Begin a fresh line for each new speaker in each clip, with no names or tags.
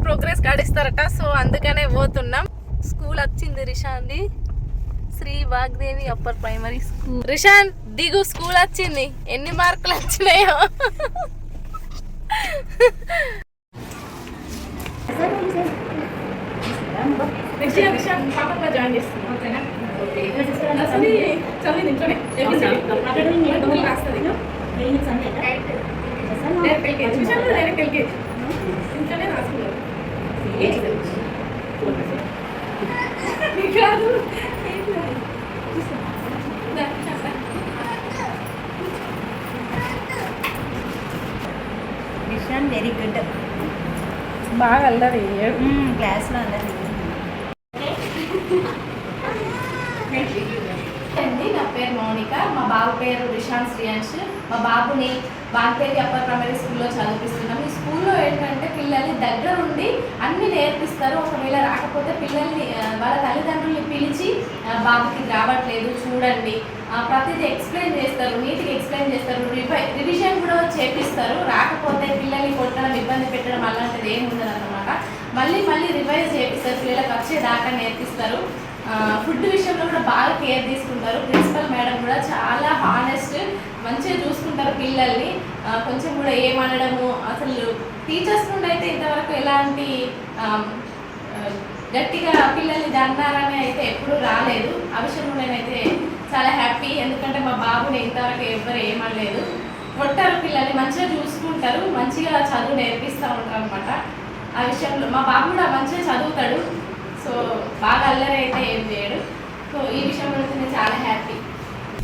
Progress card ఇస్తారట so అందుకనే పోతున్నాం స్కూల్ వచ్చింది రిషాన్ది Shri Vagdevi upper primary school Rishan దిగు స్కూల్ వచ్చింది ఎన్ని మార్కులు వచ్చినాయో ఇంట్లోనే
విషయం వెరీ గుడ్
బాగా అల్లరి.
క్లాస్లో అందరు
అండి నా పేరు మౌనిక. మా బాబు పేరు రిషాన్ శ్రీయాంష్ మా బాబుని వాగ్దేవి అప్పర్ ప్రైమరీ స్కూల్లో చదివిస్తున్నాం ఈ స్కూల్లో ఏంటంటే పిల్లల్ని దగ్గర ఉండి అన్ని నేర్పిస్తారు. ఒకవేళ రాకపోతే పిల్లల్ని వాళ్ళ తల్లిదండ్రుల్ని పిలిచి బాబుకి రావట్లేదు చూడండి. ప్రతిదీ ఎక్స్ప్లెయిన్ చేస్తారు నీట్గా ఎక్స్ప్లెయిన్ చేస్తారు. రివై రివిజన్ కూడా చేపిస్తారు. రాకపోతే పిల్లల్ని కొట్టడం ఇబ్బంది పెట్టడం అలాంటిది ఏమి ఉండదు అనమాట మళ్ళీ మళ్ళీ రివైజ్ చేపిస్తారు. పిల్లలకు వచ్చేదాకా నేర్పిస్తారు. ఫుడ్ విషయంలో కూడా బాగా కేర్ తీసుకుంటారు. ప్రిన్సిపల్ మేడం కూడా చాలా హానెస్ట్ మంచిగా చూసుకుంటారు పిల్లల్ని. కొంచెం కూడా ఏమనడము అసలు టీచర్స్ నుండి అయితే ఇంతవరకు ఎలాంటి గట్టిగా పిల్లల్ని దన్నారని అయితే ఎప్పుడూ రాలేదు. ఆ విషయంలో నేనైతే చాలా హ్యాపీ ఎందుకంటే మా బాబుని ఇంతవరకు ఎవ్వరు ఏమనలేదు. కొట్టారు పిల్లల్ని మంచిగా చూసుకుంటారు. మంచిగా చదువు నేర్పిస్తూ ఉంటారు అనమాట ఆ విషయంలో మా బాబు కూడా మంచిగా చదువుతాడు. సో బాగా అల్లరి అయితే ఏం చేయడు. సో ఈ విషయంలో నేను చాలా హ్యాపీ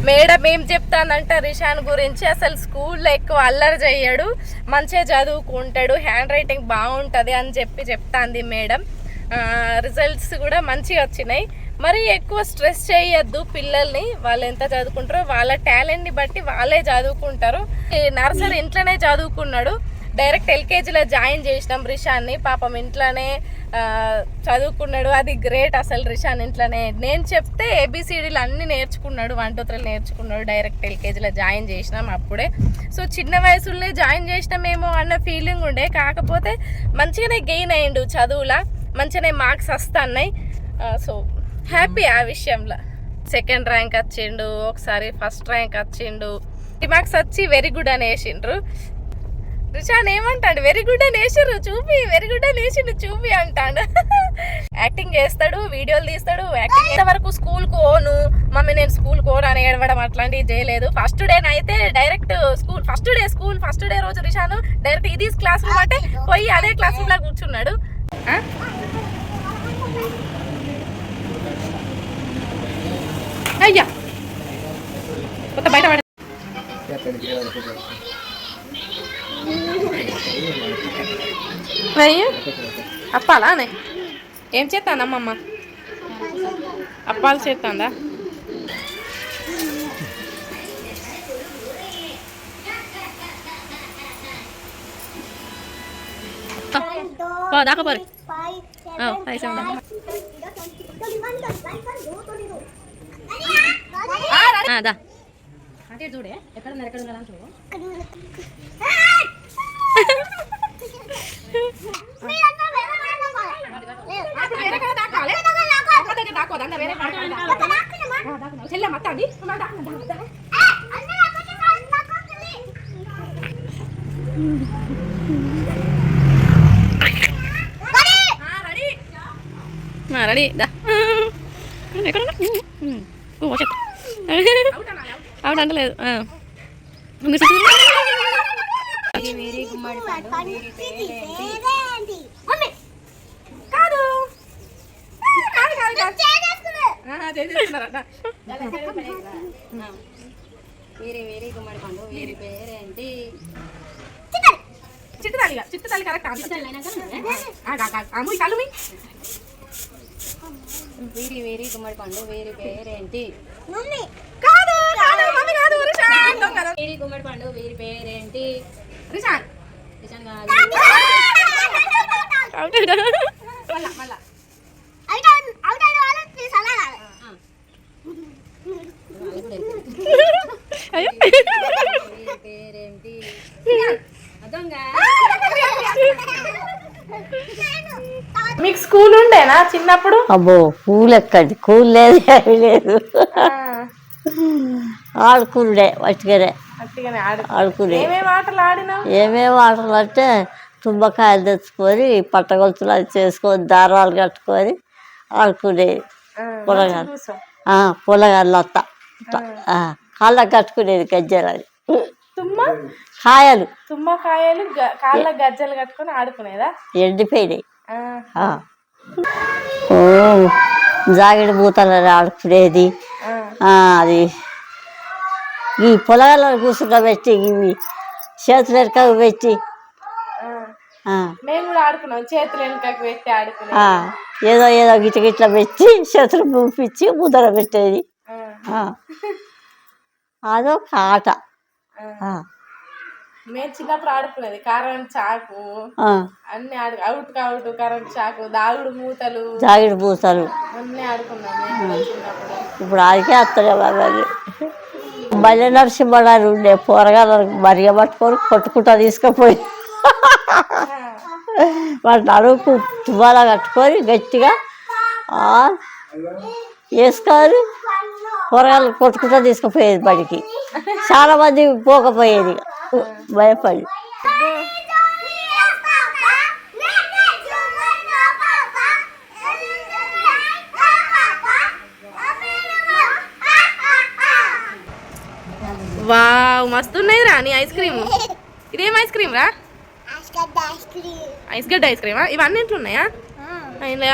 మేడం ఏం చెప్తానంట రిషాన్ గురించి అసలు స్కూల్లో ఎక్కువ అల్లరి చేయడు మంచిగా చదువుకుంటాడు హ్యాండ్ రైటింగ్ బాగుంటుంది అని చెప్పి చెప్తాంది మేడం. రిజల్ట్స్ కూడా మంచిగా వచ్చినాయి. మరి ఎక్కువ స్ట్రెస్ చేయొద్దు పిల్లల్ని వాళ్ళు ఎంత చదువుకుంటారో వాళ్ళ టాలెంట్ని బట్టి వాళ్ళే చదువుకుంటారు. ఈ నర్సరీ ఇంట్లోనే చదువుకున్నాడు. డైరెక్ట్ ఎల్కేజీలో జాయిన్ చేసినాం రిషాన్ని. పాపం ఇంట్లోనే చదువుకున్నాడు. అది గ్రేట్ అసలు రిషాన్ ఇంట్లోనే. నేను చెప్తే ఏబిసిడీలు అన్నీ నేర్చుకున్నాడు. వన్ టూ త్రీ నేర్చుకున్నాడు. డైరెక్ట్ ఎల్కేజీలో జాయిన్ చేసినాం అప్పుడే. సో చిన్న వయసులోనే జాయిన్ చేసినామేమో అన్న ఫీలింగ్ ఉండే. కాకపోతే మంచిగానే గెయిన్ అయ్యిండు చదువులా. మంచిగానే మార్క్స్ వస్తున్నాయి. సో హ్యాపీ ఆ విషయంలో. సెకండ్ ర్యాంక్ వచ్చిండు. ఒకసారి ఫస్ట్ ర్యాంక్ వచ్చిండు. మార్క్స్ వచ్చి వెరీ గుడ్ అని వేసిండ్రు రిషాన్ ఏమంటాడు? వెరీ గుడ్ అని వేసిర్రు చూపి వెరీ గుడ్ అని వేసిండు చూపి అంటాడు. యాక్టింగ్ చేస్తాడు వీడియోలు తీస్తాడు. యాక్టింగ్ ఇంతవరకు స్కూల్ కోను మమ్మీ నేను స్కూల్ కోను అని ఏడవడం అట్లాంటివి చేయలేదు. ఫస్ట్ డే అయితే direct school first day school first day రోజు రిషాను డైరెక్ట్ ఇది క్లాస్ రూమ్ అంటే పోయి అదే క్లాస్ రూమ్లో కూర్చున్నాడు. అయ్యా! కొత్త బయట పడ మరి? అప్పాలా అనే ఏం చేస్తానమ్మమ్మ అప్పాలు చేస్తాందా దాకా పోరి. పైసా దా.
అంటే చూడే ఎక్కడ ఎక్కడ ఉన్నారు చూడు
రెడీ దా ఎక్కడ అవును అంటలేదు
వేరే గుమ్మడి పండు వీరి పేరేంటి
కాదు.
వేరే వేరే గుమ్మడి పండు వీరి పేరేంటి?
చిట్టు తల్లిగా చిట్టు తల్లి కరెక్ట్ అమ్ము కళ్ళు మీ.
వీరి వేరి గుమ్మడి పండు వీరి పేరేంటి?
కాదు కాదు మమ్మీ కాదు.
వీరి గుమ్మడి పండు వీరి పేరేంటి?
రిషాన్
కాదు
మళ్ళా మళ్ళా
పేరేంటి
మీకు స్కూల్ ఉండేనా చిన్నప్పుడు?
అబ్బో పూలు ఎక్కడి కూల్ లేదు లేదు. ఆడుకుండే
ఆడు
ఆడుకునే.
ఏమేమి ఆటలు
అంటే తుమ్మకాయలు తెచ్చుకొని పట్టగొలుసులు అది చేసుకొని దారాలు కట్టుకొని ఆడుకునేది పొలగాలు పొలగాళ్ళు అత్త. కాళ్ళకు కట్టుకునేది గజ్జలు అది
తుమ్మ?
కాయలు.
తుమ్మకాయలు కాళ్ళ గజ్జలు కట్టుకొని ఆడుకునేదా?
ఎండిపోయినాయి. జాగిడి మూతలని ఆడుకునేది. అది ఈ పొలగాల్లో కూర్చుండ పెట్టి ఇవి చేతులు వెనక పెట్టి.
మేము కూడా ఆడుకున్నాం చేతులు వెనుకకు పెట్టి ఆడుకునే
ఆ, ఏదో ఏదో గిట్ల గిట్ల పెట్టి చేతులు పంపించి ముద్ర పెట్టేది. అదొక ఆట.
మేము చిన్నప్పుడు ఆడుకునేది కరెంట్ చాకు. అన్ని ఆడు అవుట్ అవుట్ కరెంట్ చాకు దాగుడు మూతలు.
జాగిడి పూసలు
అన్ని ఆడుకున్నాం
ఇప్పుడు ఆడికే వస్తాయి అవన్నీ మళ్ళీ నరసింహడారు ఉండే పోరగాళ్ళకి మరిగ పట్టుకొని కొట్టుకుంటా తీసుకుపోయి. వాటిని అడుగు తువ్వాల కట్టుకొని గట్టిగా ఆ, వేసుకొని కూరగాయలు కొట్టుకుంటా తీసుకుపోయేది బడికి. చాలామంది పోకపోయేది. భయపడి.
వావ్ మస్తు ఉన్నది రా నీ ఐస్ క్రీమ్ ఇదేం ఐస్ క్రీమ్ రా? ఐస్ గడ్డ ఐస్ క్రీమా ఇవన్నీ ఇంట్లో ఉన్నాయా?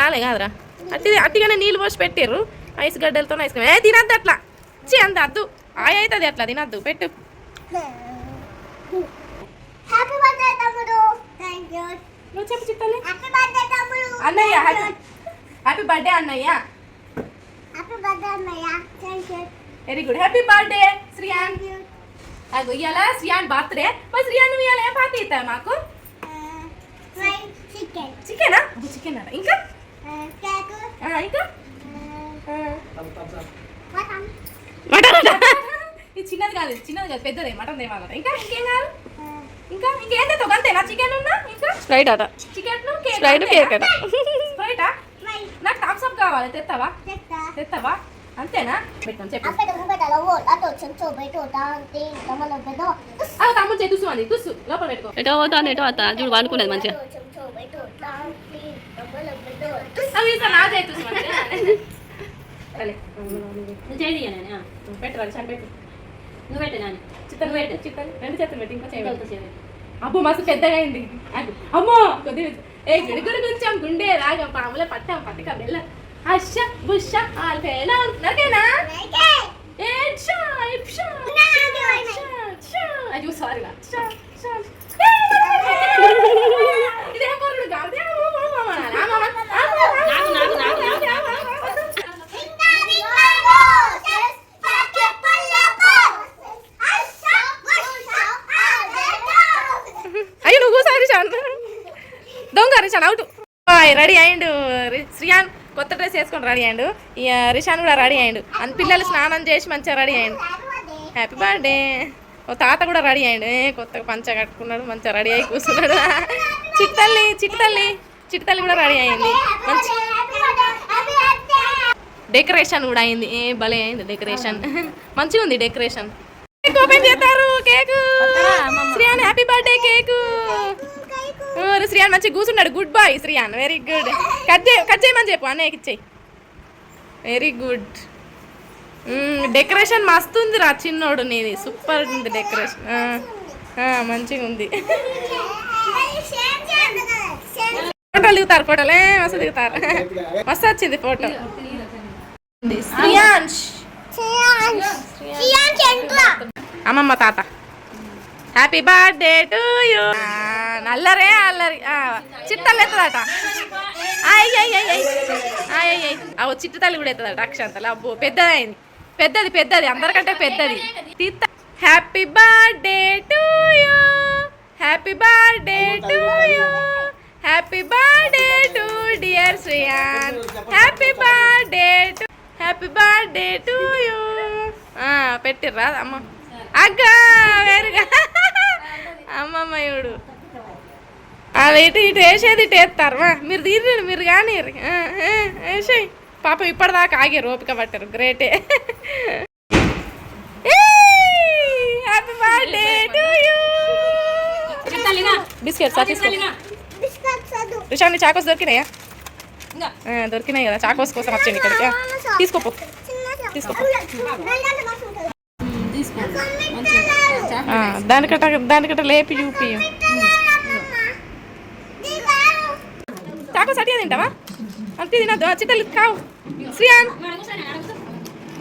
కాలే కాదురా. అట్టి అట్టిగానే నీళ్ళు పోసి పెట్టిర్రు. ఐస్ గడ్డలతో ఐస్ క్రీమ్ ఏ తినద్దు అట్లా. చి అంత అద్దు. ఆయ అవుతుంది అట్లా తినద్దు. పెట్టు. నువ్వు చెప్పు అన్నయ్య హ్యాపీ బర్త్డే అన్నయ్య. Very good happy birthday Shreyan అగో ఇవాళ శ్రీయాన్ బర్త్డే మరి శ్రీయాన్ నువ్వు ఇవాళ ఏం పార్టీ ఇస్తావు మాకు
చికెన్
చికెనా చికెన్ అన్న ఇంకా
కేక్
ఆ, ఇంకా
మటన్
ఇది చిన్నది కాదు చిన్నది కాదు పెద్దదే మటన్ తేవాలట ఇంకా ఇంకేం కాదు ఇంకా ఇంకేం తెస్తావు అంతేనా చికెన్ ఉన్నా ఇంకా స్ప్రైట్ అట చికెన్ స్ప్రైట్ కేక్ అట స్ప్రైటా నాకు థమ్స్ అప్ కావాలి తెస్తావా తెస్తావా అంతేనా? పెట్టాను చెప్పు.
అక్కడ ముంగటలో ఓ అటు చెంచో బయట తాంతి తమలో పెద్ద
అది తమ్ముడు చే తుసు అంది తుసు లోపల పెట్టుకో.
ఎటో పోతాను ఎటో వస్తా చూడు వండుకునేది మంచిగా.
చెంచో బయట తాంతి తమలో పెద్ద
అవి ఇస్తా నా చే తుసు సరే.
చేయి
పెట్టు వాళ్ళు చని పెట్టు.
నువ్వు పెట్టే నాని
చిత్తలు పెట్టు చిత్తలు రెండు చేతులు పెట్టు ఇంకా చేయాలి అబ్బో మస్తు పెద్దగా అయింది. అమ్మో కొద్దిగా ఏ గుడిగుడు కొంచెం గుండె రాగా పాముల పట్టాం పట్టక వెళ్ళ హష బుష ఆల్ఫేలా నరికేనా. అయ్యో సారీ రా ఛా, ఛా. ఇదేం కొరుడు కాదు. ఏ, ఓ, ఓ, ఓ, అనాలి. ఆ, మామ. ఆ, మామ.
నాకు, నాకు, నాకు, నాకు.
ఆ, మామ. అయ్యో నువ్వు కూర్చో రిషాన్ దొంగ రిషాన్ అవుట్ రెడీ అయ్యిండు రి- శ్రియాన్ కూడా రెడీ అయ్యాడు. ఇక రిషాన్ కూడా రెడీ అయ్యాడు. అన్ని పిల్లలు స్నానం చేసి మంచిగా రెడీ అయ్యాడు. హ్యాపీ బర్త్డే ఓ తాత కూడా రెడీ అయ్యాడు. ఏ కొత్తగా పంచ కట్టుకున్నాడు మంచిగా రెడీ అయ్యి కూర్చున్నాడు. చిట్టల్లి చిట్టల్లి చిట్టల్లి కూడా రెడీ అయ్యింది. మంచి డెకరేషన్ కూడా అయింది. ఏ భలే అయింది డెకరేషన్. మంచిగా ఉంది డెకరేషన్. కేక్ ఓపెన్ చేస్తారు cake Shreyan happy birthday cake Shreyan మంచిగా కూర్చున్నాడు. Good boy Shreyan. Very good cut చేయ కట్ చేయమని చెప్పు అన్నయ్యకి ఇచ్చేయి. వెరీ గుడ్ డెకరేషన్ మస్తు ఉంది రా చిన్నోడు నీది. సూపర్ ఉంది డెకరేషన్ మంచిగా ఉంది. ఫోటోలు దిగుతారు ఫోటోలు మస్తు దిగుతారు. మస్తు వచ్చింది ఫోటో శ్రీయాన్ష్ అమ్మమ్మ తాత. హ్యాపీ బర్త్డే టు యూ నల్లరే అల్లరి. చిట్టలు ఎత్తదట. అయ్యి చిట్టు తల్లి కూడా ఎత్తదట అక్షంతలు. అబ్బో పెద్దది అయింది పెద్దది పెద్దది. అందరికంటే పెద్దది. తీత happy birthday to you happy birthday to you happy birthday to dear Shreyan happy birthday to happy birthday to you పెట్టిర్రా అమ్మ. అగ్గా వేరుగా. అమ్మమ్మయుడు అది ఇటు ఇటు వేసేది ఇటు వేస్తారు. మా. మీరు తీరండి మీరు కానీ వేసేయి. పాపం ఇప్పటిదాకా ఆగారు ఓపిక పట్టారు. గ్రేటే హ్యాపీ బర్త్డే టు యూ రిషాన్ని చాకోస్ దొరికినాయా? దొరికినాయి కదా. చాకోస్ కోసం వచ్చండి ఇక్కడికి. ఆ, తీసుకోపో
చిన్న
తీసుకో.
రెండంటే మస్తు ఉంటుంది.
ఆ, దానికట దానికట లేపి చూపి. చాకోస్ అట్టిగా తింటావా? అంతే తినద్దు చిట్టలు కావు శ్రీయాన్.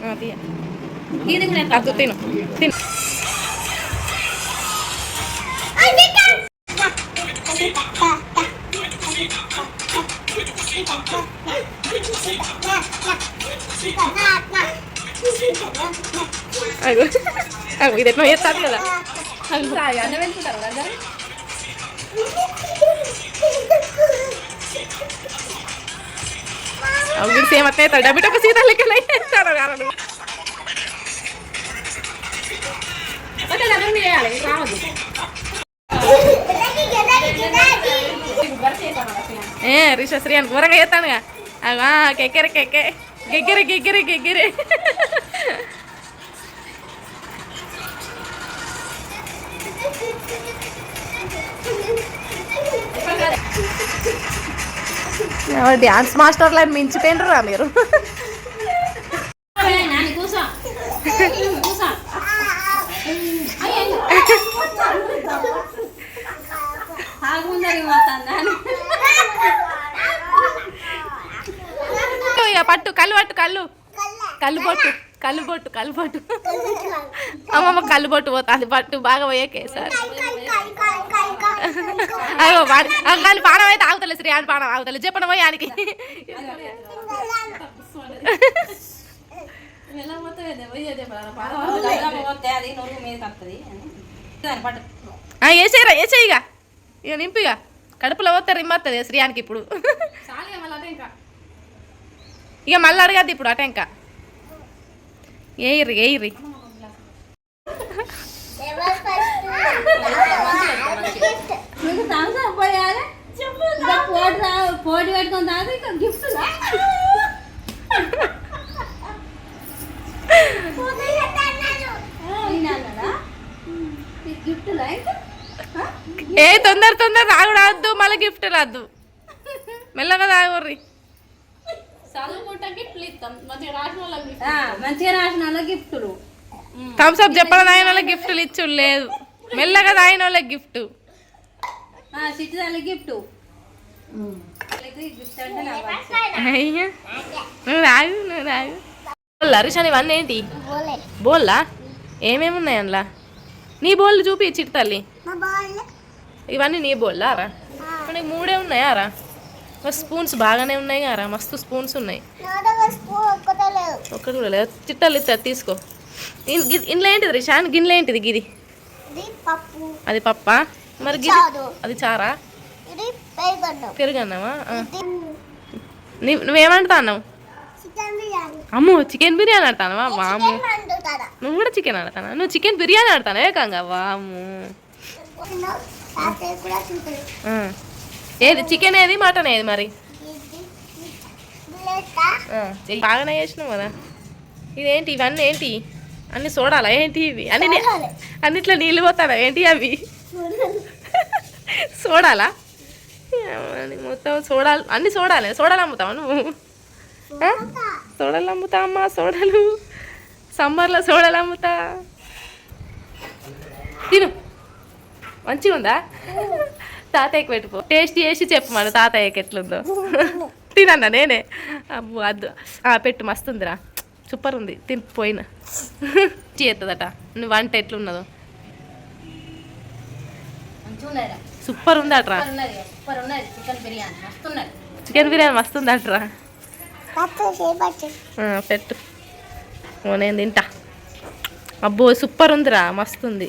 ఆ, తీయ. అద్దు తిను తిను. అగో అగో ఇది ఎట్లా చేస్తాను కదా అన్నం వెళ్తుంటారు కదా అవి సేమ్ అట్లా అవుతాడు డబ్బిట ఒక సీత లెక్కన వేస్తాడు కారణం ఏ రిష శ్రీ అని ఘోరంగా చేస్తానుగా అగా కెక్కెర కెక్కె గెగ్గెర గెగ్గెర గెగ్గెరే డ్యాన్స్ మాస్టర్లో మించిపోయినరా మీరు
నాని కూసో డ్యాన్స్ ఆగుందరి మాత్రం నాని
ఇక పట్టు కళ్ళు పట్టు కళ్ళు. కళ్ళు పొట్టు కళ్ళు పొట్టు కళ్ళు పొట్టు. అమ్మమ్మ కళ్ళు పొట్టు పోతుంది పట్టు బాగా పోయాకే సార్ అయ్యో వాడి కానీ పానం అయితే ఆగుతలే శ్రీ అని పానం ఆగుతలే. చెప్పను
అని దాన్ని పట్టు.
వేసేయరా వేసేయి ఇక. ఇక నింపు ఇక కడుపులో పోతే రిమ్మత్తది శ్రీయానికి ఇప్పుడు. ఇక. మళ్ళీ అడగద్దు ఇప్పుడు అట ఇంకా. ఏయిర్రి ఏయిర్రి
నీకు థమ్స్ అప్ పోయాలి ఇంకా పోటీ రా పోటీ పెట్టుకొని తాగు ఇంకా? గిఫ్ట్
ఏ తొందర తొందర రాగు మళ్ళీ గిఫ్ట్ రాద్దు మెల్లగా తాగుర్రి.
మంచిగా రాసిన వాళ్ళ గిఫ్టులు.
థమ్స్ అప్ చెప్పడం తాగిన వాళ్ళకి గిఫ్ట్లు ఇచ్చు లేదు. మెల్లగా తాగిన వాళ్ళకి గిఫ్ట్.
గిఫ్ట్.
అయ్యా. నువ్వు రాగు నువ్వు రాగు. బోల్ హరీషన్ ఇవన్నీ ఏంటి? బోల్లా? ఏమేమి ఉన్నాయి అందులో? నీ బోల్ చూపి చిట్టు తల్లి. ఇవన్నీ నీ బోల్లా రా నీకు మూడే ఉన్నాయా రా స్పూన్స్ బాగానే ఉన్నాయి రా మస్తు స్పూన్స్ ఉన్నాయి.
ఒక్కటే
కూడా లేదు చిట్టలు ఇస్తారు తీసుకో. ఇందులో ఏంటిది రిషాన్? గిన్నెలో ఏంటిది గిది? అది పప్ప? మరి. అది చారా? పెరుగన్నావా నువ్వేమంటా అన్నావు? అమ్మో చికెన్ బిర్యానీ ఆడతానవా వాము నువ్వు కూడా చికెన్ ఆడతానా నువ్వు చికెన్ బిర్యానీ ఆడతాను ఏకంగా వాము. ఏది చికెన్ ఏది మటన్ ఏది మరి. బాగానే చేసినావు కదా. ఇదేంటి ఇవన్నీ ఏంటి? అన్ని చూడాలా ఏంటి ఇవి? అన్ని. అన్నిట్లో నీళ్ళు పోతాడా ఏంటి అవి? చూడాలా మొత్తం చూడాలి అన్ని చూడాలి చూడాలి అమ్ముతావా నువ్వు? ఆ? సోడలు అమ్ముతా అమ్మా సోడలు. సమ్మర్లో సోడలు అమ్ముతా. తిను. మంచిగా ఉందా? తాతయ్యకి పెట్టుకో టేస్ట్ చేసి చెప్పు మన తాతయ్యకి ఎట్లుందో. తినన్నా నేనే. అబ్బో అద్దు. ఆ, పెట్టు మస్తుందిరా. సూపర్ ఉంది. తిని పోయిన. చేస్తుందట నువ్వు వంట ఎట్లున్నదో. సూపర్
సూపర్ ఉన్నది చికెన్ బిర్యానీ మస్తు
చేయబట్టి
ఆ, పెట్టు. నేను తింటా. అబ్బో సూపర్ ఉందిరా మస్తుంది